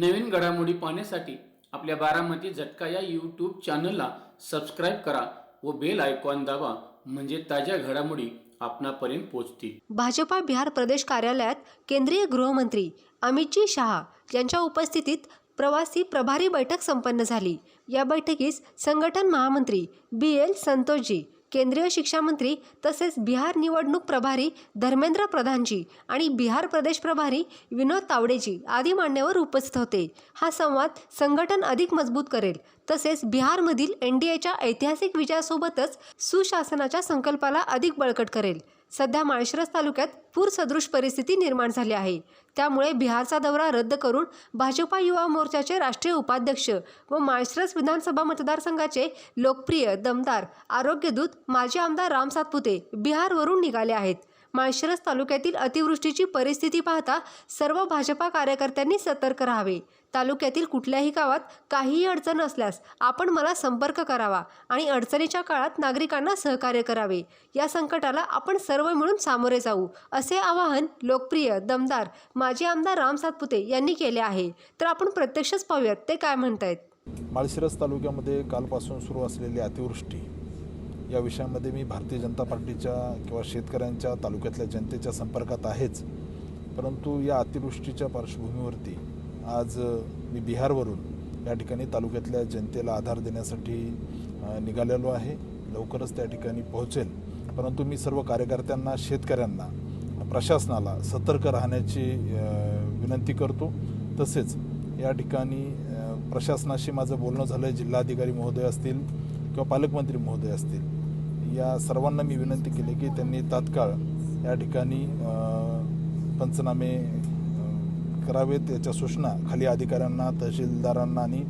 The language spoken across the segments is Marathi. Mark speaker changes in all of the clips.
Speaker 1: नवीन घडामोडी पाहण्यासाठी आपल्या बारामती झटका या यूट्यूब चॅनलला सबस्क्राईब करा व बेल आयकॉन दाबा म्हणजे ताज्या घडामोडी आपणापर्यंत पोहोचतील.
Speaker 2: भाजपा बिहार प्रदेश कार्यालयात केंद्रीय गृहमंत्री अमितजी शहा यांच्या उपस्थितीत प्रवासी प्रभारी बैठक संपन्न झाली. या बैठकीस संघटन महामंत्री बी एल संतोषजी केंद्रीय शिक्षामंत्री तसेच बिहार निवडणूक प्रभारी धर्मेंद्र प्रधानजी आणि बिहार प्रदेश प्रभारी विनोद तावडेजी आदी मान्यवर उपस्थित होते. हा संवाद संघटन अधिक मजबूत करेल. तसेच बिहारमधील एन डी एच्या ऐतिहासिक विजयासोबतच सुशासनाच्या संकल्पाला अधिक बळकट करेल. सध्या माळशिरस तालुक्यात पूरसदृश परिस्थिती निर्माण झाली आहे. त्यामुळे बिहारचा दौरा रद्द करून भाजपा युवा मोर्चाचे राष्ट्रीय उपाध्यक्ष व माळशिरस विधानसभा मतदारसंघाचे लोकप्रिय दमदार आरोग्यदूत माजी आमदार राम सातपुते बिहारवरून निघाले आहेत. माळशिरस तालुक्यातील अतिवृष्टीची परिस्थिती पाहता सर्व भाजपा कार्यकर्त्यांनी सतर्क राहावे. तालुक्यातील कुठल्याही गावात काहीही अडचण असल्यास आपण मला संपर्क करावा आणि अडचणीच्या काळात नागरिकांना सहकार्य करावे. या संकटाला आपण सर्व मिळून सामोरे जाऊ असे आवाहन लोकप्रिय दमदार माजी आमदार राम सातपुते यांनी केले आहे. तर आपण प्रत्यक्षच पाहूयात ते काय म्हणतायत?
Speaker 3: माळशिरस तालुक्यामध्ये कालपासून सुरू असलेली अतिवृष्टी या विषयामध्ये मी भारतीय जनता पार्टीच्या किंवा शेतकऱ्यांच्या तालुक्यातल्या जनतेच्या संपर्कात आहेच. परंतु या अतिवृष्टीच्या पार्श्वभूमीवरती आज मी बिहारवरून या ठिकाणी तालुक्यातल्या जनतेला आधार देण्यासाठी निघालेलो आहे. लवकरच त्या ठिकाणी पोहोचेल. परंतु मी सर्व कार्यकर्त्यांना शेतकऱ्यांना प्रशासनाला सतर्क राहण्याची विनंती करतो. तसेच या ठिकाणी प्रशासनाशी माझं बोलणं झालं आहे जिल्हाधिकारी महोदय असतील किंवा पालकमंत्री महोदय असतील या सर्वांना मी विनंती केली की त्यांनी तात्काळ या ठिकाणी पंचनामे करावेत. याच्या सूचना खाली अधिकाऱ्यांना तहसीलदारांना आणि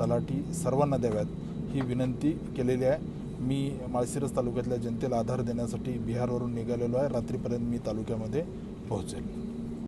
Speaker 3: तलाठी सर्वांना द्याव्यात ही विनंती केलेली आहे. मी माळशिरस तालुक्यातल्या जनतेला आधार देण्यासाठी बिहारवरून निघालेलो आहे. रात्रीपर्यंत मी तालुक्यामध्ये पोहोचेल.